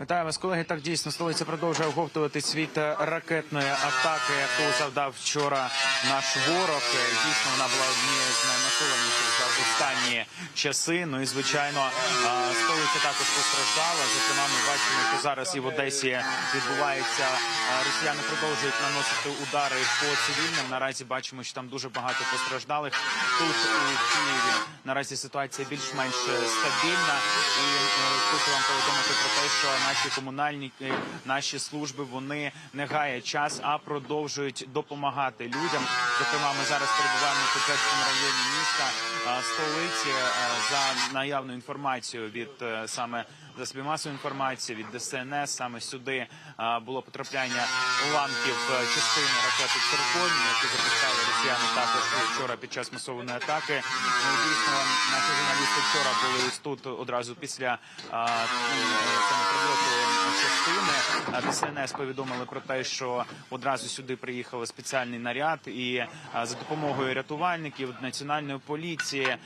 Вітаю вас, колеги. Так дійсно столиця продовжує оговтувати е, ракетної атаки, яку завдав вчора наш ворог. Дійсно, вона була однією з наймасованіших за останні часи. Ну і звичайно, е, також постраждала. Зокрема, ми бачимо, що зараз і в Одесі відбувається. е, Росіяни продовжують наносити удари по цивільним. Наразі бачимо, що там дуже багато постраждалих. Тут у Києві наразі ситуація більш-менш е, стабільна. І е, хочу вам повідомити про те, що наші комунальники, наші служби вони не гаять час, а продовжують допомагати людям. Зокрема, ми зараз перебуваємо в Печерському районі міста е, столиці е, за наявною інформацією від е, саме засобів масової інформації від ДСНС. Саме сюди е, було потрапляння уламків е, частини ракети «Цирконі», які запускали росіяни також вчора під час масованої атаки. Ну, дійсно, наші журналісти вчора були ось тут одразу після саме прильоту частини. ДСНС повідомили про те, що одразу сюди приїхав спеціальний наряд, і за допомогою рятувальників національної поліції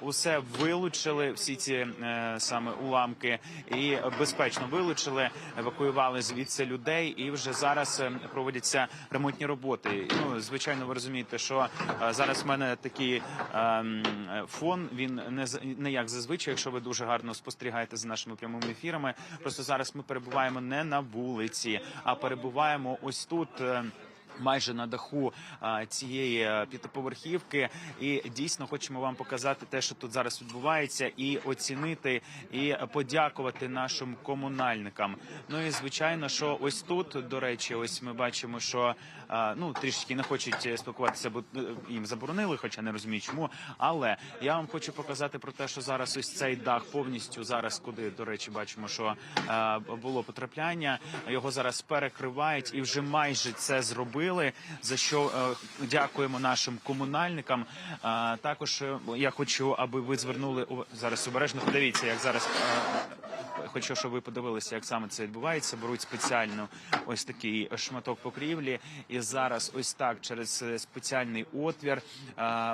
усе вилучили, всі ці е, саме уламки, і безпечно вилучили, евакуювали звідси людей, і вже зараз е, проводяться ремонтні роботи. Ну звичайно, ви розумієте, що е, зараз в мене такий ем, фон. Він не не як зазвичай, якщо ви дуже гарно спостерігаєте за нашими прямими ефірами. Просто зараз ми перебуваємо не на вулиці, а перебуваємо ось тут. Майже на даху цієї е, п'ятиповерхівки, і дійсно хочемо вам показати те, що тут зараз відбувається, і оцінити, і подякувати нашим комунальникам. Ну і звичайно, що ось тут, до речі, ось ми бачимо, що ну трішки не хочуть е, спілкуватися, бо е, їм заборонили, хоча не розумію чому. Але я вам хочу показати про те, що зараз ось цей дах повністю зараз, куди до речі, бачимо, що було потрапляння. Його зараз перекривають і вже майже це зробили. За що е, дякуємо нашим комунальникам. Також е, я хочу, аби ви звернули зараз обережно. Подивіться, як зараз. е, Хочу, щоб ви подивилися, як саме це відбувається. Беруть спеціально ось такий шматок покрівлі, і зараз ось так через спеціальний отвір,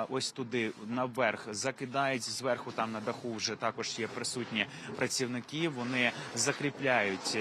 ось туди наверх закидають зверху. Там на даху вже також є присутні працівники. Вони закріпляють.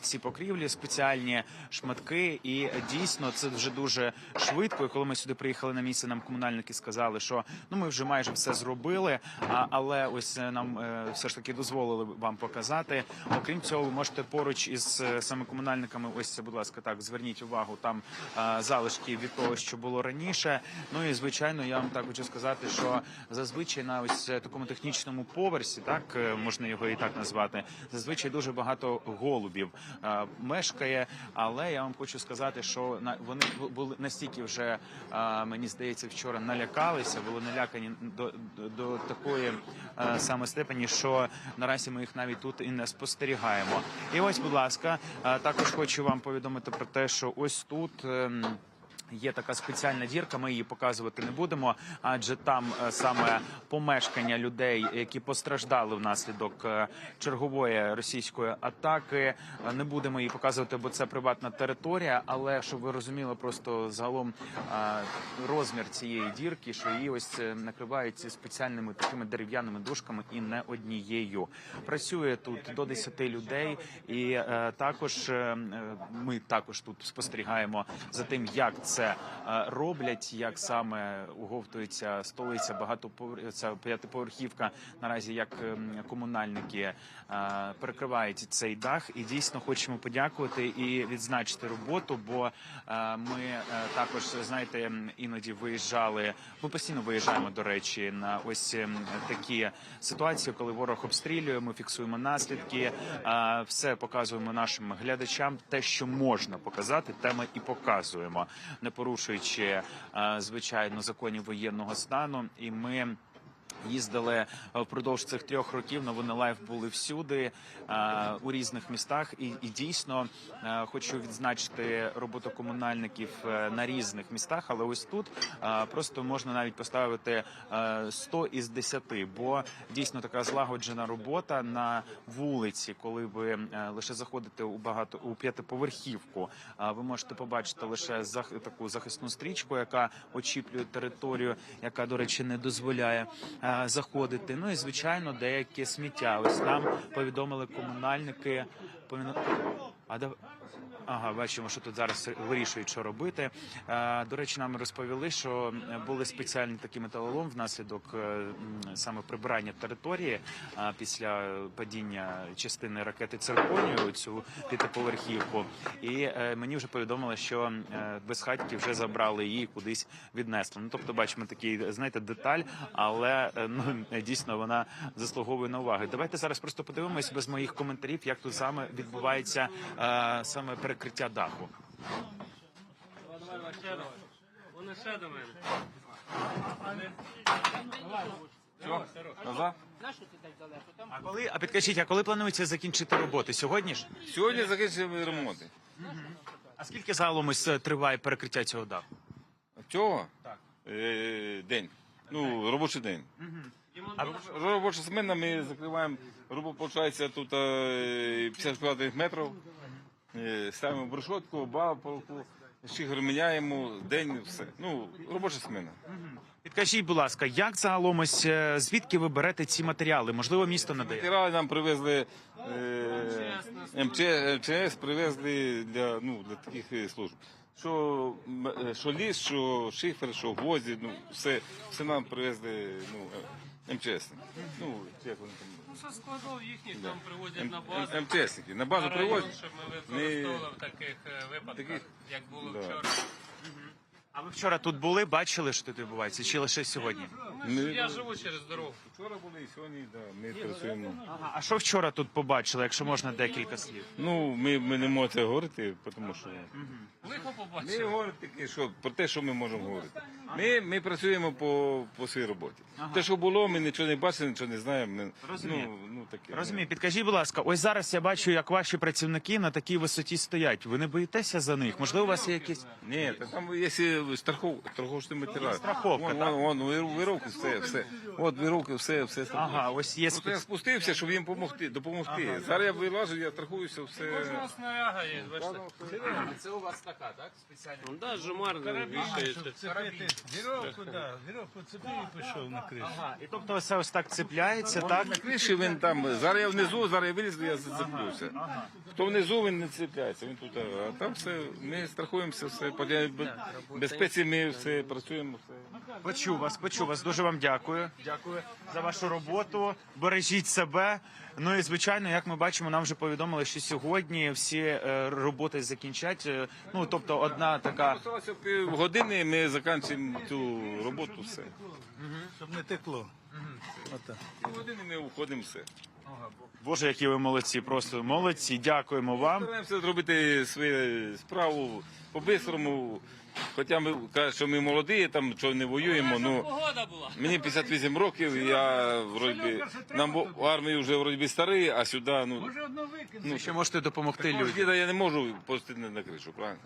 Ці покрівлі, спеціальні шматки, і дійсно це вже дуже швидко. І коли ми сюди приїхали на місце, нам комунальники сказали, що ну ми вже майже все зробили. А, але ось е, нам е, все ж таки дозволили вам показати. Окрім цього, ви можете поруч із е, саме комунальниками. Ось це, будь ласка, так зверніть увагу. Там е, залишки від того, що було раніше. Ну і звичайно, я вам так хочу сказати, що зазвичай на ось е, такому технічному поверсі, так е, можна його і так назвати. Зазвичай дуже багато голубів е, мешкає. Але я вам хочу сказати, що на вони були настільки вже е, мені здається, вчора налякалися, були налякані до, до, такої е, саме степені, що наразі ми їх навіть тут і не спостерігаємо. І ось, будь ласка, також хочу вам повідомити про те, що ось тут. Є така спеціальна дірка, ми її показувати не будемо, адже там е, саме помешкання людей, які постраждали внаслідок е, чергової російської атаки. Е, Не будемо її показувати, бо це приватна територія. Але щоб ви розуміли, просто загалом розмір цієї дірки, що її ось накривають спеціальними такими дерев'яними дошками і не однією. Працює тут до 10 людей, і також ми також тут спостерігаємо за тим, як це е, роблять, як саме уговтується столиця, багатоповер... ця п'ятиповерхівка. Наразі як ем, комунальники е, перекривають цей дах, і дійсно хочемо подякувати і відзначити роботу. Бо е, ми також знаєте, іноді виїжджали. Ми постійно виїжджаємо до речі на ось ем, такі ситуації, коли ворог обстрілює. Ми фіксуємо наслідки, все показуємо нашим глядачам. Те, що можна показати, те ми і показуємо, не порушуючи е, звичайно законів воєнного стану. І ми. Їздили е, впродовж цих трьох років. Новини лайф були всюди е, у різних містах, і, і дійсно е, хочу відзначити роботу комунальників на різних містах. Але ось тут просто можна навіть поставити е, 100 із 10, бо дійсно така злагоджена робота на вулиці, коли ви лише заходите у багато у п'ятиповерхівку. Ви можете побачити лише таку захисну стрічку, яка очіплює територію, яка, до речі, не дозволяє заходити. Ну і звичайно, деяке сміття. Ось нам повідомили комунальники. Повіно- А да... Ага, бачимо, що тут зараз вирішують, що робити. Е, До речі, нам розповіли, що були спеціальні такі металолом внаслідок е, саме прибирання території е, після падіння частини ракети цирконію цю п'ятиповерхівку. І мені вже повідомили, що безхатьки вже забрали її кудись віднесли. Ну тобто, бачимо такий, знаєте, деталь, але ну дійсно вона заслуговує на уваги. Давайте зараз просто подивимось без моїх коментарів, як тут саме відбувається саме перекриття даху. Ще давай. Вони ще до мене. А коли а підкажіть, а коли планується закінчити роботи? Сьогодні ж? Сьогодні закінчили ремонти. А скільки загалом ось е, триває перекриття цього даху? Цього? Так. Е, день. Ну, робочий день. А Робоча смена ми закриваємо, виходить, тут е, 50 квадратних метрів. Е, Ставимо брешотку, балку, щигр міняємо, день, все. Ну, робоча смена. підкажіть, будь ласка, як загалом ось е, звідки ви берете ці матеріали? Можливо, місто надає? Матеріали нам привезли е, МЧ, МЧС привезли для, ну, для таких е, служб. Що, м- е, що ліс, що шифер, що гвозді, ну, все, все нам привезли ну, е, МЧС. Ну, як вони там. Ну, що складов їхніх там привозять на М- базу. МЧСники. На базу На район, привозять. щоб ми Ми- використовували в таких е, випадках, Таких? як було Да. вчора. А ви вчора тут були, бачили, що тут відбувається, чи лише сьогодні? Ми я живу через дорогу. Вчора були і сьогодні, да, ми працюємо. Ага, а що вчора тут побачили, якщо можна декілька слів? Ну, ми, ми не можемо це говорити, тому що Лихо ми побачили. говоримо таке, що про те, що ми можемо говорити. Ми, ми працюємо по, по своїй роботі. Те, що було, ми нічого не бачили, нічого не знаємо. Ми, Розумію. Ну, ну, таке. Розумію, підкажіть, будь ласка, ось зараз я бачу, як ваші працівники на такій висоті стоять. Ви не боїтеся за них? Можливо, у вас є якісь. Ні, та там є страхов, страховочний матеріал. Страховка, вон, так? вон, вон, все, все. От вировки, все, все. страховка. Ага, ось є Просто я спец... спустився, щоб їм допомогти. допомогти. Зараз я вилажу, я страхуюся, все. Снаряга є, бачите. Це у вас така, так? Спеціальна. Ну, да, жумар вішається. Віровку, да, віровку цепив і пішов на кришу. Ага, і тобто все ось так цепляється, так? На криші він там, зараз я внизу, зараз я вилізу, я зацеплюся. Хто внизу, він не цепляється, він тут, а там все, ми страхуємося, все, по безпеці ми все працюємо, все. Почув вас, почув вас. Дуже вам дякую. Дякую за вашу роботу. Бережіть себе. Ну і звичайно, як ми бачимо, нам вже повідомили, що сьогодні всі е, роботи закінчать. Е, Ну тобто, одна така. Осталося півгодини, ми закінчимо цю роботу, все. Щоб не текло. Отак. Півгодини ми уходимо, все. Боже, які ви молодці, просто молодці. Дякуємо вам. Стараємося зробити свою справу по-бистрому. Хоча ми кажуть, що ми молоді, там що не воюємо, ну мені 58 років, я вроді нам в армії вже вроді старий, а сюди, ну, Може одно викинути. Ну, ще можете допомогти ну людям. діда я не можу пустити на кришу, правильно?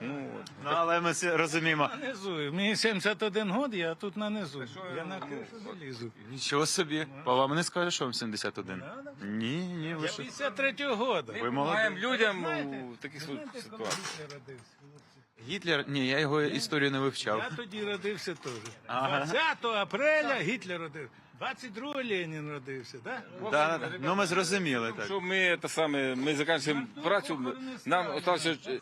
Ну. Ну, але ми розуміємо. Низу. Мені 71 год, я тут на низу. Я на кришу залізу. Нічого собі. По вам не скаже, що вам 71? Ні, ні, ви Я що? 53-го года. Ви молоді. Допомагаємо людям у таких ситуаціях. Гітлер Ні, я його історію не вивчав. Я тоді родився теж. Ага. 20 апреля Гітлер родився. 22 Ленін родився, так? Да, да. ну ми зрозуміли так. Що ми те саме, ми закінчуємо працю, нам залишився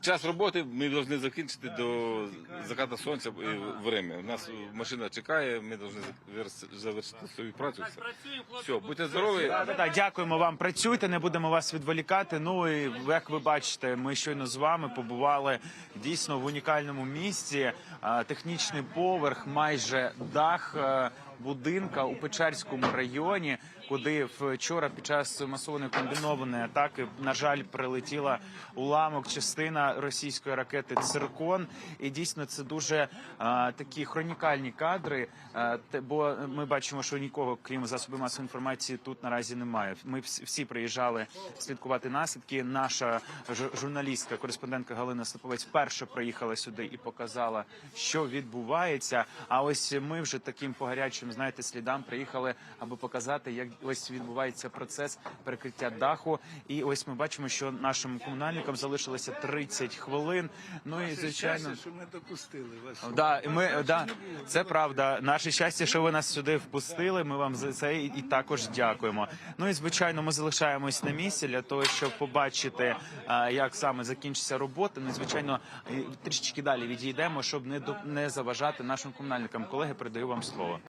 час роботи, ми повинні закінчити до закату сонця і время. У нас машина чекає, ми повинні завершити свою працю. Все, Працюємо, все будьте здорові. Да, дякуємо вам. Працюйте, не будемо вас відволікати. Ну і як ви бачите, ми щойно з вами побували дійсно в унікальному місці. Технічний поверх, майже дах е, будинка у Печерському районі, куди вчора під час масованої комбінованої атаки, на жаль, прилетіла уламок, частина російської ракети Циркон. І дійсно це дуже а, такі хронікальні кадри. а, те- бо ми бачимо, що нікого, крім засобів масової інформації, тут наразі немає. Ми всі, приїжджали слідкувати наслідки. Наша журналістка, кореспондентка Галина Слоповець перша приїхала сюди і показала, що відбувається. А ось ми вже таким по гарячим, знаєте, слідам приїхали, аби показати, як ось відбувається процес перекриття даху. І ось ми бачимо, що нашим комунальникам залишилося 30 хвилин. Ну і звичайно. що ми допустили вас. Да, і ми да, це правда. Наше щастя, що ви нас сюди впустили. Ми вам за це і, також дякуємо. Ну і звичайно, ми залишаємось на місці для того, щоб побачити, як саме закінчиться робота. Ну і звичайно, трішечки далі відійдемо, щоб не до не заважати нашим комунальникам. Колеги, передаю вам слово.